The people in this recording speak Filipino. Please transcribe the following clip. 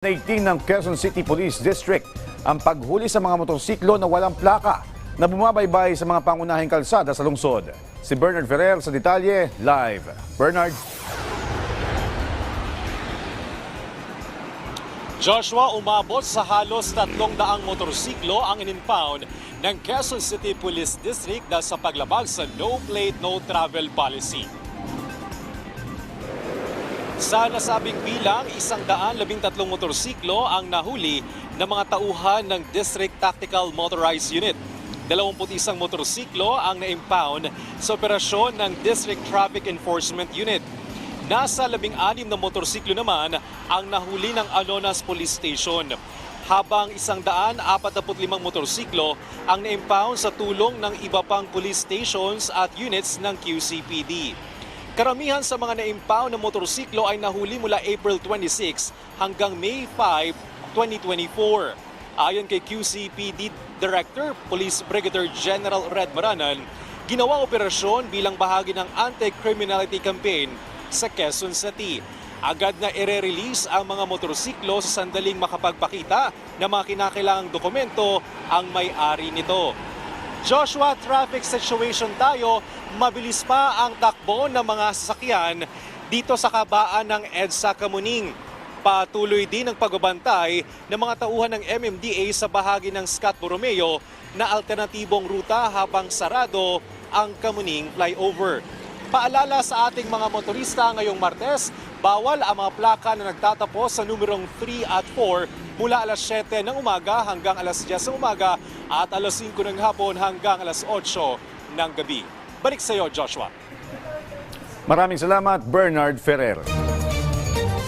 Naigting ng Quezon City Police District ang paghuli sa mga motorsiklo na walang plaka na bumabaybay sa mga pangunahing kalsada sa lungsod. Si Bernard Ferrer sa detalye live. Bernard. Joshua, umabot sa halos tatlong daang motorsiklo ang in-impound ng Quezon City Police District dahil sa paglabag sa no plate, no travel policy. Sa nasabing bilang, isang daan labing tatlong motorsiklo ang nahuli ng mga tauhan ng District Tactical Motorized Unit. 21 motorsiklo ang na-impound sa operasyon ng District Traffic Enforcement Unit. Nasa labing anim na motorsiklo naman ang nahuli ng Anonas Police Station. Habang isang daan apat motorsiklo ang na-impound sa tulong ng iba pang police stations at units ng QCPD. Karamihan sa mga na-impound na motorsiklo ay nahuli mula April 26 hanggang May 5, 2024. Ayon kay QCPD Director, Police Brigadier General Red Maranan, ginawa operasyon bilang bahagi ng anti-criminality campaign sa Quezon City. Agad na ire-release ang mga motorsiklo sa sandaling makapagpakita ng mga kinakailangang dokumento ang may-ari nito. Joshua, traffic situation tayo. Mabilis pa ang takbo ng mga sasakyan dito sa kabaan ng EDSA Kamuning. Patuloy din ang pagbabantay ng mga tauhan ng MMDA sa bahagi ng Scott Borromeo na alternatibong ruta habang sarado ang Kamuning flyover. Paalala sa ating mga motorista ngayong Martes, bawal ang mga plaka na nagtatapos sa numerong 3 at 4 mula alas 7 ng umaga hanggang alas 10 ng umaga at alas 5 ng hapon hanggang alas 8 ng gabi. Balik sa iyo, Joshua. Maraming salamat, Bernard Ferrer.